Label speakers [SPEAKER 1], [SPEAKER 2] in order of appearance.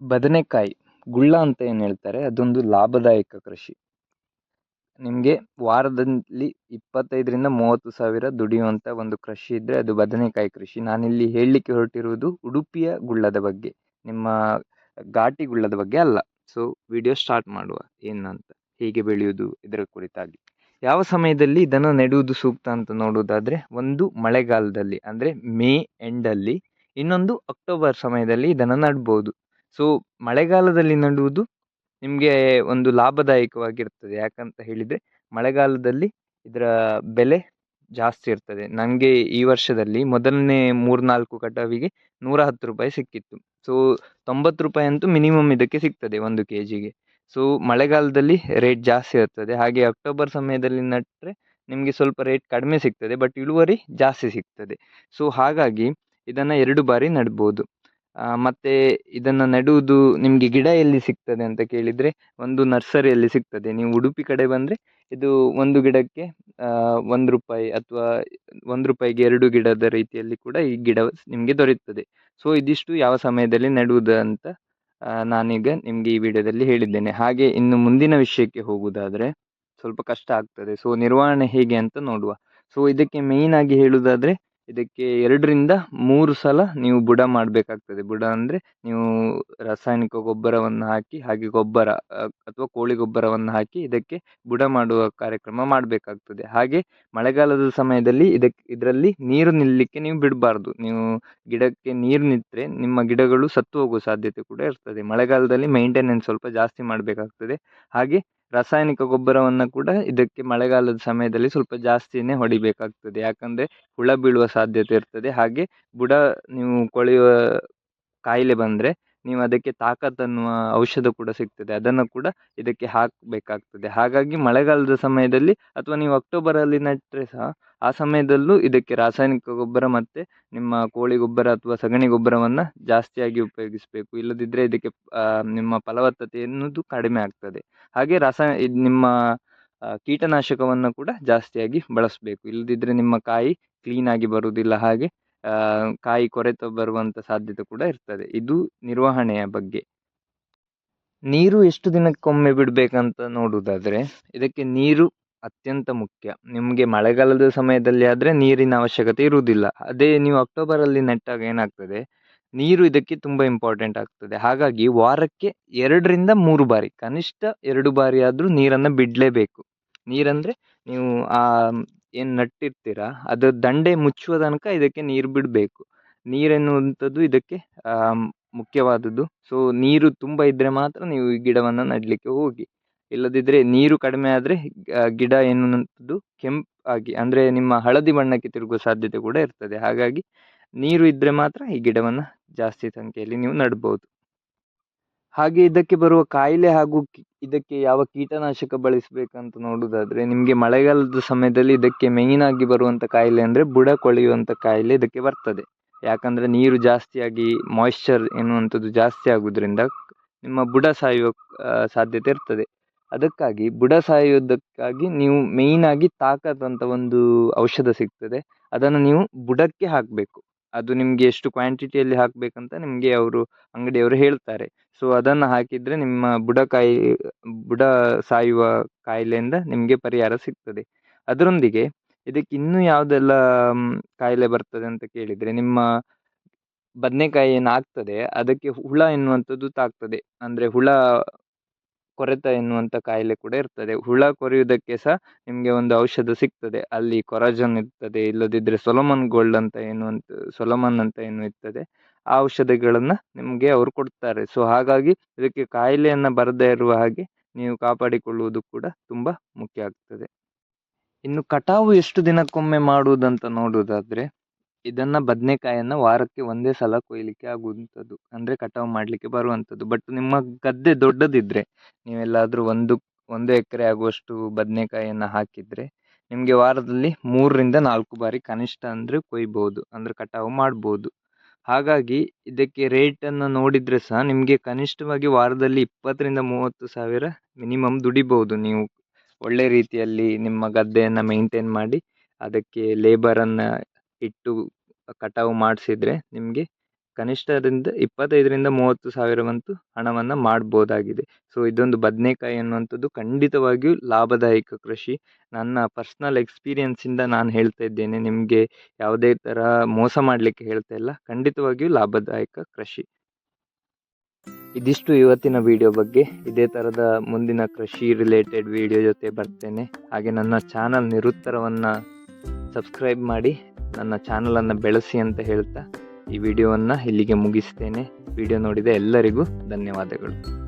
[SPEAKER 1] ಬದನೆಕಾಯಿ, ಗುಳ್ಳ ಅಂತ ಏನು ಹೇಳ್ತಾರೆ? ಅದೊಂದು ಲಾಭದಾಯಕ ಕೃಷಿ. ನಿಮಗೆ ವಾರದಲ್ಲಿ ಇಪ್ಪತ್ತೈದರಿಂದ ಮೂವತ್ತು ಸಾವಿರ ದುಡಿಯುವಂಥ ಒಂದು ಕೃಷಿ ಇದ್ದರೆ ಅದು ಬದನೆಕಾಯಿ ಕೃಷಿ. ನಾನಿಲ್ಲಿ ಹೇಳಲಿಕ್ಕೆ ಹೊರಟಿರುವುದು ಉಡುಪಿಯ ಗುಳ್ಳದ ಬಗ್ಗೆ, ನಿಮ್ಮ ಘಾಟಿ ಗುಳ್ಳದ ಬಗ್ಗೆ ಅಲ್ಲ. ಸೊ ವಿಡಿಯೋ ಸ್ಟಾರ್ಟ್ ಮಾಡುವ, ಏನಂತ, ಹೇಗೆ ಬೆಳೆಯುವುದು, ಇದರ ಕುರಿತಾಗಿ. ಯಾವ ಸಮಯದಲ್ಲಿ ಇದನ್ನು ನೆಡುವುದು ಸೂಕ್ತ ಅಂತ ನೋಡುವುದಾದರೆ, ಒಂದು ಮಳೆಗಾಲದಲ್ಲಿ, ಅಂದರೆ ಮೇ ಎಂಡಲ್ಲಿ ಇನ್ನೊಂದು ಅಕ್ಟೋಬರ್ ಸಮಯದಲ್ಲಿ ಇದನ್ನು ನಡ್ಬೋದು. ಸೊ ಮಳೆಗಾಲದಲ್ಲಿ ನೆಡುವುದು ನಿಮಗೆ ಒಂದು ಲಾಭದಾಯಕವಾಗಿರ್ತದೆ. ಯಾಕಂತ ಹೇಳಿದರೆ, ಮಳೆಗಾಲದಲ್ಲಿ ಇದರ ಬೆಲೆ ಜಾಸ್ತಿ ಇರ್ತದೆ. ನನಗೆ ಈ ವರ್ಷದಲ್ಲಿ ಮೊದಲನೇ ಮೂರ್ನಾಲ್ಕು ಕಟಾವಿಗೆ ನೂರ ಹತ್ತು ರೂಪಾಯಿ ಸಿಕ್ಕಿತ್ತು. ಸೊ ತೊಂಬತ್ತು ರೂಪಾಯಿ ಅಂತೂ ಮಿನಿಮಮ್ ಇದಕ್ಕೆ ಸಿಗ್ತದೆ ಒಂದು ಕೆ ಜಿಗೆ ಸೊ ಮಳೆಗಾಲದಲ್ಲಿ ರೇಟ್ ಜಾಸ್ತಿ ಇರ್ತದೆ. ಹಾಗೆ ಅಕ್ಟೋಬರ್ ಸಮಯದಲ್ಲಿ ನೆಟ್ಟರೆ ನಿಮಗೆ ಸ್ವಲ್ಪ ರೇಟ್ ಕಡಿಮೆ ಸಿಗ್ತದೆ ಬಟ್ ಇಳುವರಿ ಜಾಸ್ತಿ ಸಿಗ್ತದೆ. ಸೊ ಹಾಗಾಗಿ ಇದನ್ನು ಎರಡು ಬಾರಿ ನೆಡ್ಬೋದು. ಮತ್ತು ಇದನ್ನು ನೆಡುವುದು ನಿಮಗೆ ಗಿಡ ಎಲ್ಲಿ ಸಿಗ್ತದೆ ಅಂತ ಕೇಳಿದರೆ ಒಂದು ನರ್ಸರಿಯಲ್ಲಿ ಸಿಗ್ತದೆ. ನೀವು ಉಡುಪಿ ಕಡೆ ಬಂದರೆ ಇದು ಒಂದು ಗಿಡಕ್ಕೆ ಒಂದು ರೂಪಾಯಿ ಅಥವಾ ಒಂದು ರೂಪಾಯಿಗೆ ಎರಡು ಗಿಡದ ರೀತಿಯಲ್ಲಿ ಕೂಡ ಈ ಗಿಡ ನಿಮಗೆ ದೊರೆಯುತ್ತದೆ. ಸೊ ಇದಿಷ್ಟು ಯಾವ ಸಮಯದಲ್ಲಿ ನೆಡುವುದು ಅಂತ ನಾನೀಗ ನಿಮಗೆ ಈ ವಿಡಿಯೋದಲ್ಲಿ ಹೇಳಿದ್ದೇನೆ. ಹಾಗೆ ಇನ್ನು ಮುಂದಿನ ವಿಷಯಕ್ಕೆ ಹೋಗುವುದಾದರೆ ಸ್ವಲ್ಪ ಕಷ್ಟ ಆಗ್ತದೆ. ಸೊ ನಿರ್ವಹಣೆ ಹೇಗೆ ಅಂತ ನೋಡುವ. ಸೊ ಇದಕ್ಕೆ ಮೇಯ್ನಾಗಿ ಹೇಳುವುದಾದರೆ ಇದಕ್ಕೆ ಎರಡರಿಂದ ಮೂರು ಸಲ ನೀವು ಬುಡ ಮಾಡಬೇಕಾಗ್ತದೆ. ಬುಡ ಅಂದರೆ ನೀವು ರಾಸಾಯನಿಕ ಗೊಬ್ಬರವನ್ನು ಹಾಕಿ ಹಾಗೆ ಗೊಬ್ಬರ ಅಥವಾ ಕೋಳಿ ಗೊಬ್ಬರವನ್ನು ಹಾಕಿ ಇದಕ್ಕೆ ಬುಡ ಮಾಡುವ ಕಾರ್ಯಕ್ರಮ ಮಾಡಬೇಕಾಗ್ತದೆ. ಹಾಗೆ ಮಳೆಗಾಲದ ಸಮಯದಲ್ಲಿ ಇದಕ್ಕೆ ಇದರಲ್ಲಿ ನೀರು ನಿಲ್ಲಲಿಕ್ಕೆ ನೀವು ಬಿಡಬಾರ್ದು. ನೀವು ಗಿಡಕ್ಕೆ ನೀರು ನಿಂತರೆ ನಿಮ್ಮ ಗಿಡಗಳು ಸತ್ತು ಹೋಗುವ ಸಾಧ್ಯತೆ ಕೂಡ ಇರ್ತದೆ. ಮಳೆಗಾಲದಲ್ಲಿ ಮೈಂಟೆನೆನ್ಸ್ ಸ್ವಲ್ಪ ಜಾಸ್ತಿ ಮಾಡಬೇಕಾಗ್ತದೆ. ಹಾಗೆ ರಾಸಾಯನಿಕ ಗೊಬ್ಬರವನ್ನು ಕೂಡ ಇದಕ್ಕೆ ಮಳೆಗಾಲದ ಸಮಯದಲ್ಲಿ ಸ್ವಲ್ಪ ಜಾಸ್ತಿಯೇ ಹೊಡಿಬೇಕಾಗ್ತದೆ. ಯಾಕಂದರೆ ಹುಳ ಬೀಳುವ ಸಾಧ್ಯತೆ ಇರ್ತದೆ. ಹಾಗೆ ಬುಡ ನೀವು ಕೊಳೆಯುವ ಕಾಯಿಲೆ ಬಂದರೆ ನೀವು ಅದಕ್ಕೆ ತಾಕತ್ ಅನ್ನುವ ಔಷಧ ಕೂಡ ಸಿಗ್ತದೆ. ಅದನ್ನು ಕೂಡ ಇದಕ್ಕೆ ಹಾಕಬೇಕಾಗ್ತದೆ. ಹಾಗಾಗಿ ಮಳೆಗಾಲದ ಸಮಯದಲ್ಲಿ ಅಥವಾ ನೀವು ಅಕ್ಟೋಬರಲ್ಲಿ ನೆಟ್ಟರೆ ಸಹ ಆ ಸಮಯದಲ್ಲೂ ಇದಕ್ಕೆ ರಾಸಾಯನಿಕ ಗೊಬ್ಬರ ಮತ್ತು ನಿಮ್ಮ ಕೋಳಿ ಗೊಬ್ಬರ ಅಥವಾ ಸಗಣಿ ಗೊಬ್ಬರವನ್ನು ಜಾಸ್ತಿಯಾಗಿ ಉಪಯೋಗಿಸಬೇಕು. ಇಲ್ಲದಿದ್ದರೆ ಇದಕ್ಕೆ ನಿಮ್ಮ ಫಲವತ್ತತೆ ಎನ್ನುವುದು ಕಡಿಮೆ ಆಗ್ತದೆ. ಹಾಗೆ ರಾಸಾಯ ನಿಮ್ಮ ಕೀಟನಾಶಕವನ್ನು ಕೂಡ ಜಾಸ್ತಿಯಾಗಿ ಬಳಸಬೇಕು. ಇಲ್ಲದಿದ್ದರೆ ನಿಮ್ಮ ಕಾಯಿ ಕ್ಲೀನಾಗಿ ಬರುವುದಿಲ್ಲ. ಹಾಗೆ ಕಾಯಿ ಕೊರೆತ ಬರುವಂಥ ಸಾಧ್ಯತೆ ಕೂಡ ಇರ್ತದೆ. ಇದು ನಿರ್ವಹಣೆಯ ಬಗ್ಗೆ. ನೀರು ಎಷ್ಟು ದಿನಕ್ಕೊಮ್ಮೆ ಬಿಡಬೇಕಂತ ನೋಡುವುದಾದರೆ, ಇದಕ್ಕೆ ನೀರು ಅತ್ಯಂತ ಮುಖ್ಯ. ನಿಮಗೆ ಮಳೆಗಾಲದ ಸಮಯದಲ್ಲಿ ಆದರೆ ನೀರಿನ ಅವಶ್ಯಕತೆ ಇರುವುದಿಲ್ಲ. ಅದೇ ನೀವು ಅಕ್ಟೋಬರಲ್ಲಿ ನೆಟ್ಟಾಗ ಏನಾಗ್ತದೆ, ನೀರು ಇದಕ್ಕೆ ತುಂಬ ಇಂಪಾರ್ಟೆಂಟ್ ಆಗ್ತದೆ. ಹಾಗಾಗಿ ವಾರಕ್ಕೆ ಎರಡರಿಂದ ಮೂರು ಬಾರಿ, ಕನಿಷ್ಠ ಎರಡು ಬಾರಿ ಆದರೂ ನೀರನ್ನು ಬಿಡಲೇಬೇಕು. ನೀರಂದರೆ ನೀವು ಆ ಏನು ನಟ್ಟಿರ್ತೀರ? ಅದು ದಂಡೆ ಮುಚ್ಚುವ ತನಕ ಇದಕ್ಕೆ ನೀರು ಬಿಡಬೇಕು. ನೀರೆನ್ನುವಂಥದ್ದು ಇದಕ್ಕೆ ಮುಖ್ಯವಾದದ್ದು. ಸೊ ನೀರು ತುಂಬ ಇದ್ದರೆ ಮಾತ್ರ ನೀವು ಈ ಗಿಡವನ್ನು ನೆಡಲಿಕ್ಕೆ ಹೋಗಿ. ಇಲ್ಲದಿದ್ದರೆ ನೀರು ಕಡಿಮೆ ಆದರೆ ಗಿಡ ಎನ್ನುವಂಥದ್ದು ಆಗಿ, ಅಂದರೆ ನಿಮ್ಮ ಹಳದಿ ಬಣ್ಣಕ್ಕೆ ತಿರುಗುವ ಸಾಧ್ಯತೆ ಕೂಡ ಇರ್ತದೆ. ಹಾಗಾಗಿ ನೀರು ಇದ್ದರೆ ಮಾತ್ರ ಈ ಗಿಡವನ್ನು ಜಾಸ್ತಿ ಸಂಖ್ಯೆಯಲ್ಲಿ ನೀವು ನೆಡ್ಬೋದು. ಹಾಗೆ ಇದಕ್ಕೆ ಬರುವ ಕಾಯಿಲೆ ಹಾಗೂ ಇದಕ್ಕೆ ಯಾವ ಕೀಟನಾಶಕ ಬಳಸಬೇಕಂತ ನೋಡುವುದಾದರೆ ನಿಮಗೆ ಮಳೆಗಾಲದ ಸಮಯದಲ್ಲಿ ಇದಕ್ಕೆ ಮೇಯ್ನಾಗಿ ಬರುವಂಥ ಕಾಯಿಲೆ ಅಂದರೆ ಬುಡ ಕೊಳೆಯುವಂಥ ಕಾಯಿಲೆ ಇದಕ್ಕೆ ಬರ್ತದೆ. ಯಾಕಂದರೆ ನೀರು ಜಾಸ್ತಿಯಾಗಿ ಮಾಯಿಶ್ಚರ್ ಎನ್ನುವಂಥದ್ದು ಜಾಸ್ತಿ ಆಗುವುದರಿಂದ ನಿಮ್ಮ ಬುಡ ಸಾಯುವ ಸಾಧ್ಯತೆ ಇರ್ತದೆ. ಅದಕ್ಕಾಗಿ ಬುಡ ಸಾಯುವುದಕ್ಕಾಗಿ ನೀವು ಮೇಯ್ನಾಗಿ ತಾಕತ್ ಅಂತ ಒಂದು ಔಷಧ ಸಿಗ್ತದೆ. ಅದನ್ನು ನೀವು ಬುಡಕ್ಕೆ ಹಾಕಬೇಕು. ಅದು ನಿಮಗೆ ಎಷ್ಟು ಕ್ವಾಂಟಿಟಿಯಲ್ಲಿ ಹಾಕಬೇಕಂತ ನಿಮಗೆ ಅವರು ಅಂಗಡಿಯವರು ಹೇಳ್ತಾರೆ. ಸೊ ಅದನ್ನು ಹಾಕಿದರೆ ನಿಮ್ಮ ಬುಡಕಾಯಿ ಬುಡ ಸಾಯುವ ಕಾಯಿಲೆಯಿಂದ ನಿಮಗೆ ಪರಿಹಾರ ಸಿಗ್ತದೆ. ಅದರೊಂದಿಗೆ ಇದಕ್ಕೆ ಇನ್ನೂ ಯಾವುದೆಲ್ಲ ಕಾಯಿಲೆ ಬರ್ತದೆ ಅಂತ ಕೇಳಿದರೆ ನಿಮ್ಮ ಬದನೆಕಾಯಿ ಏನು ಆಗ್ತದೆ, ಅದಕ್ಕೆ ಹುಳ ಎನ್ನುವಂಥದ್ದು ತಾಗ್ತದೆ. ಅಂದರೆ ಹುಳ ಕೊರೆತ ಎನ್ನುವಂಥ ಕಾಯಿಲೆ ಕೂಡ ಇರ್ತದೆ. ಹುಳ ಕೊರೆಯುವುದಕ್ಕೆ ಸಹ ನಿಮಗೆ ಒಂದು ಔಷಧ ಸಿಗ್ತದೆ. ಅಲ್ಲಿ ಕೊರಾಜನ್ ಇರ್ತದೆ ಇಲ್ಲದಿದ್ದರೆ ಸೊಲೊಮನ್ ಗೋಲ್ಡ್ ಅಂತ ಏನು ಅಂತ ಸೊಲೊಮನ್ ಅಂತ ಏನು ಇರ್ತದೆ. ಆ ಔಷಧಿಗಳನ್ನು ನಿಮಗೆ ಅವರು ಕೊಡ್ತಾರೆ. ಸೊ ಹಾಗಾಗಿ ಇದಕ್ಕೆ ಕಾಯಿಲೆಯನ್ನು ಬರದೇ ಇರುವ ಹಾಗೆ ನೀವು ಕಾಪಾಡಿಕೊಳ್ಳುವುದು ಕೂಡ ತುಂಬ ಮುಖ್ಯ ಆಗ್ತದೆ. ಇನ್ನು ಕಟಾವು ಎಷ್ಟು ದಿನಕ್ಕೊಮ್ಮೆ ಮಾಡುವುದಂತ ನೋಡುವುದಾದರೆ, ಇದನ್ನು ಬದನೆಕಾಯನ್ನು ವಾರಕ್ಕೆ ಒಂದೇ ಸಲ ಕೊಯ್ಲಿಕ್ಕೆ ಆಗುವಂಥದ್ದು. ಅಂದರೆ ಕಟಾವು ಮಾಡಲಿಕ್ಕೆ ಬರುವಂಥದ್ದು. ಬಟ್ ನಿಮ್ಮ ಗದ್ದೆ ದೊಡ್ಡದಿದ್ದರೆ ನೀವೆಲ್ಲಾದರೂ ಒಂದು ಒಂದು ಎಕರೆ ಆಗುವಷ್ಟು ಬದನೆಕಾಯಿಯನ್ನು ಹಾಕಿದರೆ, ನಿಮಗೆ ವಾರದಲ್ಲಿ ಮೂರರಿಂದ ನಾಲ್ಕು ಬಾರಿ ಕನಿಷ್ಠ ಅಂದರೆ ಕೊಯ್ಬೋದು. ಅಂದರೆ ಕಟಾವು ಮಾಡ್ಬೋದು. ಹಾಗಾಗಿ ಇದಕ್ಕೆ ರೇಟನ್ನು ನೋಡಿದರೆ ಸಹ ನಿಮಗೆ ಕನಿಷ್ಠವಾಗಿ ವಾರದಲ್ಲಿ ಇಪ್ಪತ್ತರಿಂದ ಮೂವತ್ತು ಸಾವಿರ ಮಿನಿಮಮ್ ದುಡಿಬೋದು ನೀವು ಒಳ್ಳೆ ರೀತಿಯಲ್ಲಿ ನಿಮ್ಮ ಗದ್ದೆಯನ್ನು ಮೇಂಟೈನ್ ಮಾಡಿ ಅದಕ್ಕೆ ಲೇಬರನ್ನು ಇಟ್ಟು ಕಟಾವು ಮಾಡಿಸಿದ್ರೆ ನಿಮಗೆ ಕನಿಷ್ಠದಿಂದ ಇಪ್ಪತ್ತೈದರಿಂದ ಮೂವತ್ತು ಸಾವಿರವಂತೂ ಹಣವನ್ನು ಮಾಡ್ಬೋದಾಗಿದೆ. ಸೊ ಇದೊಂದು ಬದನೆಕಾಯಿ ಅನ್ನುವಂಥದ್ದು ಖಂಡಿತವಾಗಿಯೂ ಲಾಭದಾಯಕ ಕೃಷಿ. ನನ್ನ ಪರ್ಸ್ನಲ್ ಎಕ್ಸ್ಪೀರಿಯನ್ಸಿಂದ ನಾನು ಹೇಳ್ತಾ ಇದ್ದೇನೆ, ನಿಮಗೆ ಯಾವುದೇ ಥರ ಮೋಸ ಮಾಡಲಿಕ್ಕೆ ಹೇಳ್ತಾ ಇಲ್ಲ. ಖಂಡಿತವಾಗಿಯೂ ಲಾಭದಾಯಕ ಕೃಷಿ. ಇದಿಷ್ಟು ಇವತ್ತಿನ ವಿಡಿಯೋ ಬಗ್ಗೆ. ಇದೇ ಥರದ ಮುಂದಿನ ಕೃಷಿ ರಿಲೇಟೆಡ್ ವಿಡಿಯೋ ಜೊತೆ ಬರ್ತೇನೆ. ಹಾಗೆ ನನ್ನ ಚಾನಲ್ ನಿರುತ್ತರವನ್ನು ಸಬ್ಸ್ಕ್ರೈಬ್ ಮಾಡಿ, ನನ್ನ ಚಾನಲನ್ನು ಬೆಳೆಸಿ ಅಂತ ಹೇಳ್ತಾ. ಈ ವಿಡಿಯೋವನ್ನು ಇಲ್ಲಿಗೆ ಮುಗಿಸ್ತೇನೆ. ವಿಡಿಯೋ ನೋಡಿದ ಎಲ್ಲರಿಗೂ ಧನ್ಯವಾದಗಳು.